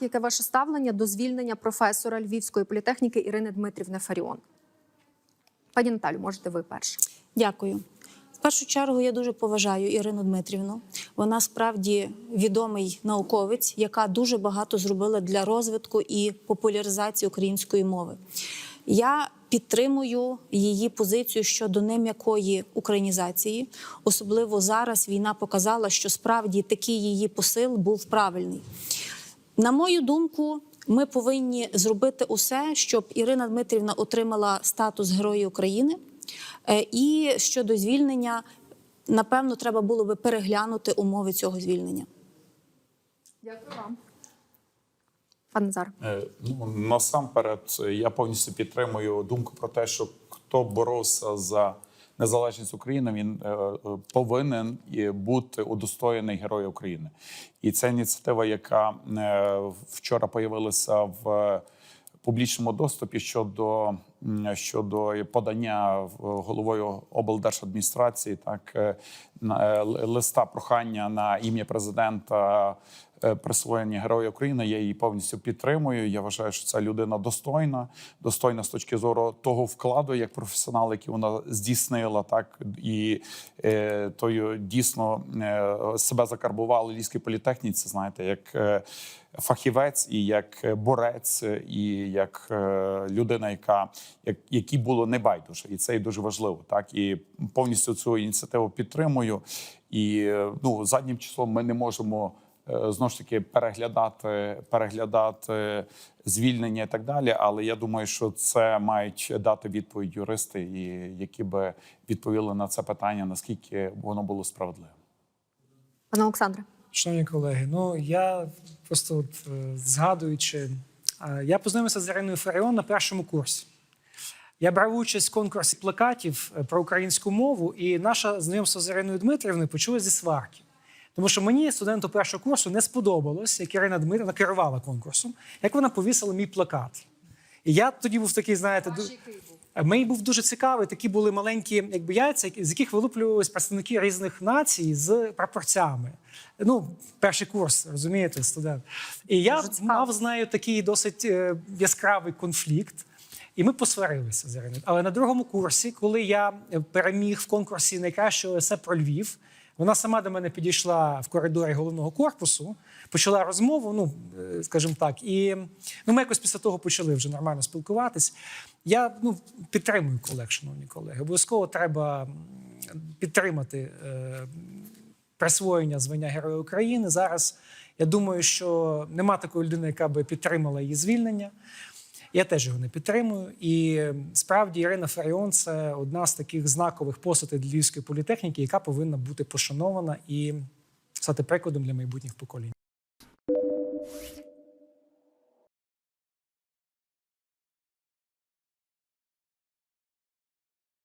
Яке ваше ставлення до звільнення професора Львівської політехніки Ірини Дмитрівни Фаріон? Пані Наталю, можете ви перше. Дякую. В першу чергу я дуже поважаю Ірину Дмитрівну. Вона справді відомий науковець, яка дуже багато зробила для розвитку і популяризації української мови. Я підтримую її позицію щодо нем'якої українізації. Особливо зараз війна показала, що справді такий її посил був правильний. На мою думку, ми повинні зробити усе, щоб Ірина Дмитрівна отримала статус Героя України. Е, І щодо звільнення, напевно, треба було би переглянути умови цього звільнення. Дякую вам. Пане Назар. Е, Ну, насамперед, я повністю підтримую думку про те, що хто боровся за незалежність України, він е, е, повинен бути удостоєний Героя України. І ця ініціатива, яка е, вчора появилася в публічному доступі щодо, щодо подання головою облдержадміністрації, так е, е, листа прохання на ім'я президента е, присвоєння Героя України. Я її повністю підтримую. Я вважаю, що ця людина достойна, достойна з точки зору того вкладу, як професіонал, який вона здійснила, так і е, тою дійсно е, себе закарбували в Львівській політехніці. Знаєте, як е, фахівець і як борець, і як людина, яка як, якій було небайдуже, і це і дуже важливо. Так і повністю цю ініціативу підтримую. І ну заднім числом ми не можемо е, знову ж таки переглядати, переглядати звільнення і так далі. Але я думаю, що це мають дати відповідь юристи, і які би відповіли на це питання, наскільки воно було справедливо. Пане Олександре. Шановні колеги, ну я просто от, е, згадуючи, я познайомився з Іриною Фаріон на першому курсі. Я брав участь в конкурсі плакатів е, про українську мову, і наше знайомство з Іриною Дмитрівною почалося зі сварки. Тому що мені, студенту першого курсу, не сподобалось, як Ірина Дмитрівна керувала конкурсом, як вона повісила мій плакат. І я тоді був такий, знаєте, ду- Мені був дуже цікавий. Такі були маленькі, якби яйця, з яких вилуплювались представники різних націй з прапорцями. Ну, перший курс, розумієте, студент. І я мав з нею такий досить е, яскравий конфлікт. І ми посварилися з Іриною. Але на другому курсі, коли я е, переміг в конкурсі найкращого есе про Львів, вона сама до мене підійшла в коридорі головного корпусу, почала розмову, ну е, скажімо так, і ну, ми якось після того почали вже нормально спілкуватись. Я ну, підтримую колег, шановні колеги. Обов'язково треба підтримати е, присвоєння звання Героя України. Зараз я думаю, що нема такої людини, яка би підтримала її звільнення. Я теж його не підтримую. І справді Ірина Фаріон це одна з таких знакових посадів для львівської політехніки, яка повинна бути пошанована і стати прикладом для майбутніх поколінь.